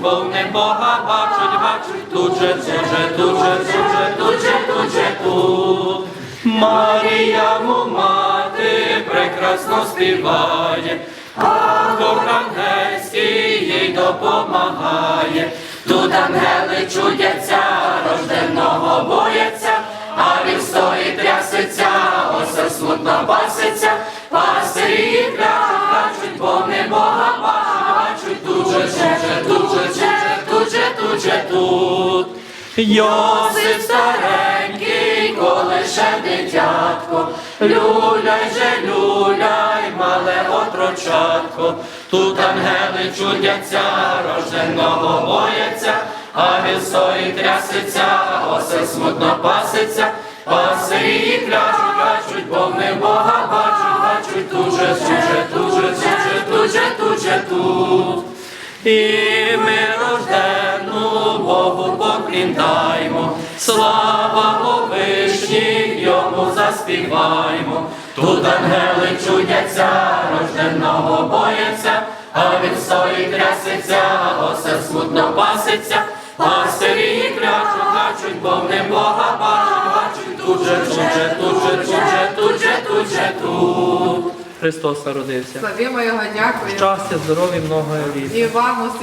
бо в Бога бачуть, бачуть, тут же, тут же, тут же, тут же, тут же, тут же, тут. Марія му мати прекрасно співає, а ангельський їй допомагає. Тут ангели чудяться, рожденого бояться, а він стоїть трясеться, осе смутно паситься, пастирі клячуть, клячуть, бо не Бога бачуть, тут же, тут же, тут же, тут же, тут же, тут. Йосип старенький, ще дитятко, люляй же, люляй, мале отрочатко, тут ангели чудяться, рожденого бояться, а він стоїть трясеться, осе смутно паситься, пасирі клячуть, клячуть, бо них Бога бачуть, бачуть, тут же, тут же, тут же, тут. І ми рождену Богу у вишніх йому заспіваймо. Тут ангели чудяться, рожденого бояться, а він стоїть трясеться, осе смутно паситься, пастирі клячуть, клячуть, бо в нем Бога бачать, тут же, тут же, тут же, тут же, тут же, тут же, тут. Христос народився. Славімо його, дякую. Щастя, здоров'я, много літ. І вам.